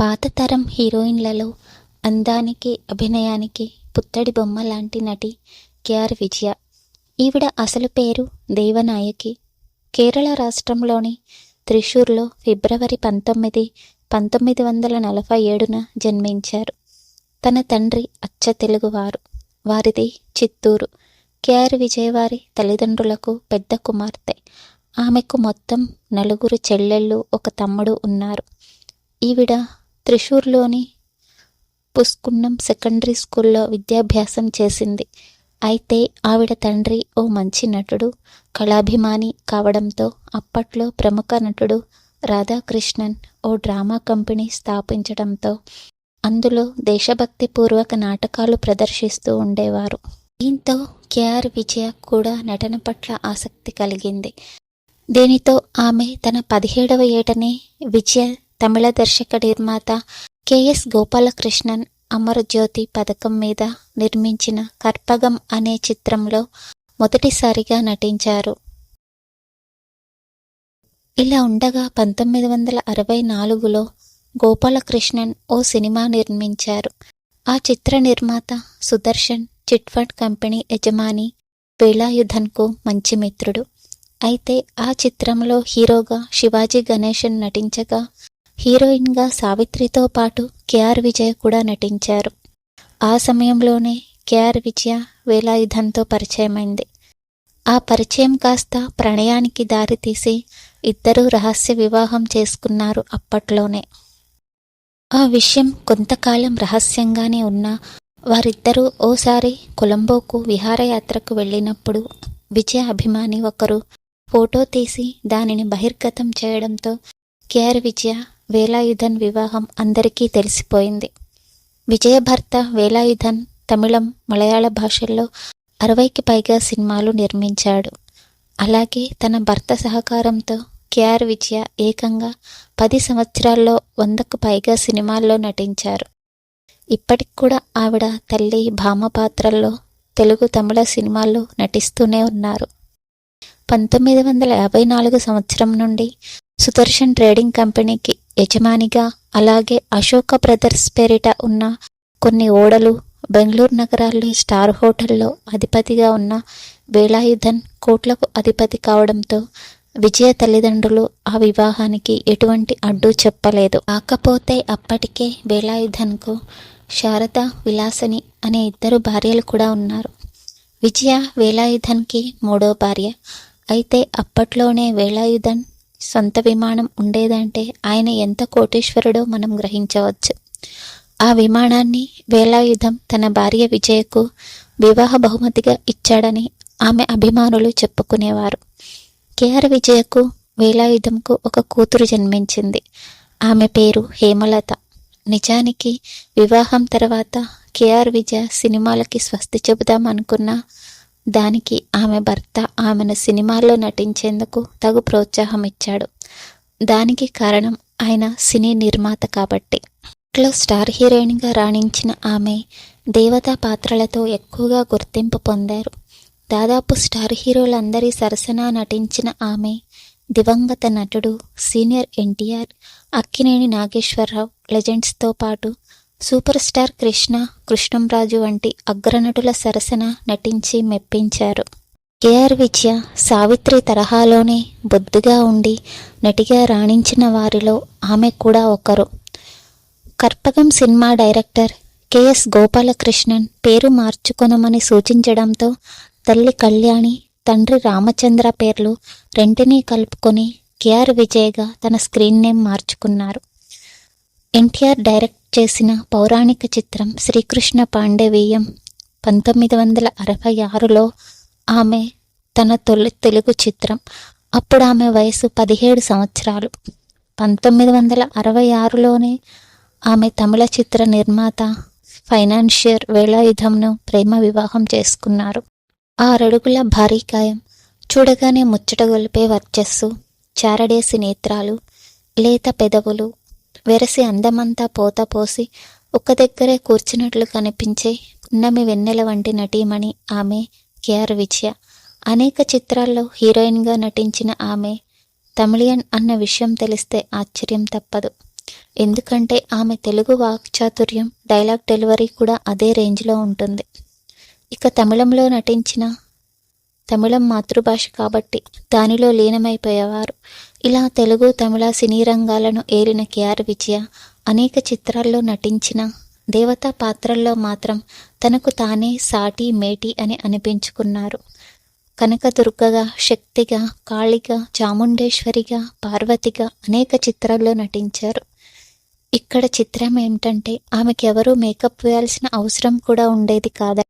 పాత తరం హీరోయిన్లలో అందానికి అభినయానికి పుత్తడి బొమ్మ లాంటి నటి కేఆర్ విజయ. ఈవిడ అసలు పేరు దేవనాయకి. కేరళ రాష్ట్రంలోని త్రిశూర్లో ఫిబ్రవరి పంతొమ్మిది పంతొమ్మిది వందల నలభై ఏడున జన్మించారు. తన తండ్రి అచ్చ తెలుగువారు. వారిది చిత్తూరు. కేఆర్ విజయవారి తల్లిదండ్రులకు పెద్ద కుమార్తె. ఆమెకు మొత్తం నలుగురు చెల్లెళ్ళు ఒక తమ్ముడు ఉన్నారు. ఈవిడ త్రిశూర్లోని పుస్కున్నం సెకండరీ స్కూల్లో విద్యాభ్యాసం చేసింది. అయితే ఆవిడ తండ్రి ఓ మంచి నటుడు కళాభిమాని కావడంతో అప్పట్లో ప్రముఖ నటుడు రాధాకృష్ణన్ ఓ డ్రామా కంపెనీ స్థాపించడంతో అందులో దేశభక్తి పూర్వక నాటకాలు ప్రదర్శిస్తూ ఉండేవారు. దీంతో కేఆర్ విజయ కూడా నటన పట్ల ఆసక్తి కలిగింది. దీనితో ఆమె తన పదిహేడవ ఏటనే విజయ తమిళ దర్శక నిర్మాత కెఎస్ గోపాలకృష్ణన్ అమరజ్యోతి పథకం మీద నిర్మించిన కర్పగం అనే చిత్రంలో మొదటిసారిగా నటించారు. ఇలా ఉండగా పంతొమ్మిది వందల అరవై నాలుగులో గోపాలకృష్ణన్ ఓ సినిమా నిర్మించారు. ఆ చిత్ర నిర్మాత సుదర్శన్ చిట్ ఫండ్ కంపెనీ యజమాని వేలాయుధన్కు మంచి మిత్రుడు. అయితే ఆ చిత్రంలో హీరోగా శివాజీ గణేశన్ నటించగా హీరోయిన్గా సావిత్రితో పాటు కేఆర్ విజయ్ కూడా నటించారు. ఆ సమయంలోనే కేఆర్ విజయ వేలాయుధంతో పరిచయమైంది. ఆ పరిచయం కాస్త ప్రణయానికి దారితీసి ఇద్దరూ రహస్య వివాహం చేసుకున్నారు అప్పట్లోనే. ఆ విషయం కొంతకాలం రహస్యంగానే ఉన్నా వారిద్దరూ ఓసారి కొలంబోకు విహారయాత్రకు వెళ్ళినప్పుడు విజయ అభిమాని ఒకరు ఫోటో తీసి దానిని బహిర్గతం చేయడంతో కేఆర్ విజయ వేలాయుధన్ వివాహం అందరికీ తెలిసిపోయింది. విజయభర్త వేలాయుధన్ తమిళం మలయాళ భాషల్లో అరవైకి పైగా సినిమాలు నిర్మించాడు. అలాగే తన భర్త సహకారంతో కేఆర్ విజయ ఏకంగా పది సంవత్సరాల్లో వందకు పైగా సినిమాల్లో నటించారు. ఇప్పటికి కూడా ఆవిడ తల్లి భామ పాత్రల్లో తెలుగు తమిళ సినిమాల్లో నటిస్తూనే ఉన్నారు. పంతొమ్మిది వందల యాభై నాలుగు సంవత్సరం నుండి సుదర్శన్ ట్రేడింగ్ కంపెనీకి యజమానిగా అలాగే అశోక బ్రదర్స్ పేరిట ఉన్న కొన్ని ఓడలు బెంగళూరు నగరాల్లో స్టార్ హోటల్లో అధిపతిగా ఉన్న వేలాయుధన్ కోట్లకు అధిపతి కావడంతో విజయ తల్లిదండ్రులు ఆ వివాహానికి ఎటువంటి అడ్డు చెప్పలేదు. కాకపోతే అప్పటికే వేలాయుధన్కు శారద విలాసని అనే ఇద్దరు భార్యలు కూడా ఉన్నారు. విజయ వేలాయుధన్కి మూడో భార్య. అయితే అప్పట్లోనే వేలాయుధన్ సొంత విమానం ఉండేదంటే ఆయన ఎంత కోటీశ్వరుడో మనం గ్రహించవచ్చు. ఆ విమానాన్ని వేలాయుధం తన భార్య విజయకు వివాహ బహుమతిగా ఇచ్చాడని ఆమె అభిమానులు చెప్పుకునేవారు. కేఆర్ విజయకు వేలాయుధంకు ఒక కూతురు జన్మించింది. ఆమె పేరు హేమలత. నిజానికి వివాహం తర్వాత కేఆర్ విజయ సినిమాలకి స్వస్తి చెబుదామనుకున్నా దానికి ఆమె భర్త ఆమెను సినిమాల్లో నటించేందుకు తగు ప్రోత్సాహం ఇచ్చాడు దానికి కారణం ఆయన సినీ నిర్మాత కాబట్టి. లో స్టార్ హీరోయిన్గా రాణించిన ఆమె దేవతా పాత్రలతో ఎక్కువగా గుర్తింపు పొందారు. దాదాపు స్టార్ హీరోలందరి సరసన నటించిన ఆమె దివంగత నటుడు సీనియర్ ఎన్టీఆర్ అక్కినేని నాగేశ్వరరావు లెజెండ్స్తో పాటు సూపర్ స్టార్ కృష్ణ కృష్ణంరాజు వంటి అగ్రనటుల సరసన నటించి మెప్పించారు. కేఆర్ విజయ సావిత్రి తరహాలోనే బొద్దుగా ఉండి నటిగా రాణించిన వారిలో ఆమె కూడా ఒకరు. Karpagam cinema director KS Gopalakrishnan పేరు మార్చుకొనమని సూచించడంతో తల్లి కళ్యాణి తండ్రి రామచంద్ర పేర్లు రెంటినీ కలుపుకొని కేఆర్ విజయ్గా తన స్క్రీన్ నేమ్ మార్చుకున్నారు. ఎన్టీఆర్ డైరెక్ట్ చేసిన పౌరాణిక చిత్రం శ్రీకృష్ణ పాండవీయం పంతొమ్మిది వందల అరవై ఆరులో ఆమె తన తొలి తెలుగు చిత్రం. అప్పుడు ఆమె వయసు పదిహేడు సంవత్సరాలు. పంతొమ్మిది వందల అరవై ఆరులోనే ఆమె తమిళ చిత్ర నిర్మాత ఫైనాన్షియర్ వేలాయుధంను ప్రేమ వివాహం చేసుకున్నారు. ఆరడుగుల భారీకాయం చూడగానే ముచ్చటగొలిపే వర్చస్సు చారడేసి నేత్రాలు లేత పెదవులు వెరసి అందమంతా పోత పోసి ఒక్క దగ్గరే కూర్చున్నట్లు కనిపించే పున్నమి వెన్నెల వంటి నటీమణి ఆమె కేఆర్ విజయ. అనేక చిత్రాల్లో హీరోయిన్గా నటించిన ఆమె తమిళియన్ అన్న విషయం తెలిస్తే ఆశ్చర్యం తప్పదు. ఎందుకంటే ఆమె తెలుగు వాక్చాతుర్యం డైలాగ్ డెలివరీ కూడా అదే రేంజ్లో ఉంటుంది. ఇక తమిళంలో నటించిన తమిళం మాతృభాష కాబట్టి దానిలో లీనమైపోయేవారు. ఇలా తెలుగు తమిళ సినీ రంగాలను ఏలిన కేఆర్ విజయ అనేక చిత్రాల్లో నటించిన దేవతా పాత్రల్లో మాత్రం తనకు తానే సాటి మేటి అని అనిపించుకున్నారు. కనకదుర్గగా శక్తిగా కాళిగా చాముండేశ్వరిగా పార్వతిగా అనేక చిత్రాల్లో నటించారు. ఇక్కడ చిత్రం ఏమిటంటే ఆమెకెవరూ మేకప్ వేయాల్సిన అవసరం కూడా ఉండేది కాదు?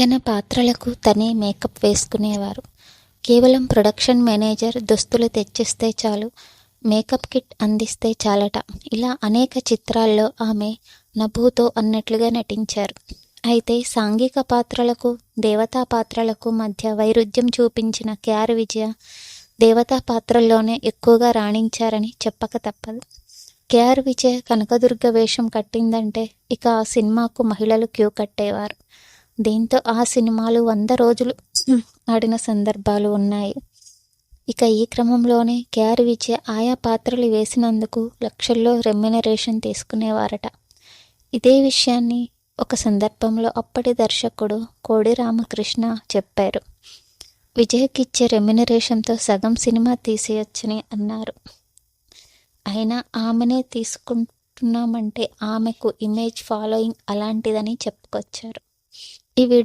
తన పాత్రలకు తనే మేకప్ వేసుకునేవారు. కేవలం ప్రొడక్షన్ మేనేజర్ దుస్తులు తెచ్చిస్తే చాలు మేకప్ కిట్ అందిస్తే చాలట. ఇలా అనేక చిత్రాల్లో ఆమె నభూతో అన్నట్లుగా నటించారు. అయితే సాంఘిక పాత్రలకు దేవతా పాత్రలకు మధ్య వైరుధ్యం చూపించిన క్యార్ విజయ దేవతా పాత్రల్లోనే ఎక్కువగా రాణించారని చెప్పక తప్పదు. కేఆర్ విజయ్ కనకదుర్గ వేషం కట్టిందంటే ఇక ఆ సినిమాకు మహిళలు క్యూ కట్టేవారు. దీంతో ఆ సినిమాలు వంద రోజులు ఆడిన సందర్భాలు ఉన్నాయి. ఇక ఈ క్రమంలోనే కేఆర్ విజయ ఆయా పాత్రలు వేసినందుకు లక్షల్లో రెమ్యునరేషన్ తీసుకునేవారట. ఇదే విషయాన్ని ఒక సందర్భంలో అప్పటి దర్శకుడు కోడి రామకృష్ణ చెప్పారు. విజయ్కిచ్చే రెమ్యునరేషన్తో సగం సినిమా తీసేయచ్చని అన్నారు. అయినా ఆమెనే తీసుకుంటున్నామంటే ఆమెకు ఇమేజ్ ఫాలోయింగ్ అలాంటిదని చెప్పుకొచ్చారు. ఈ వీడియో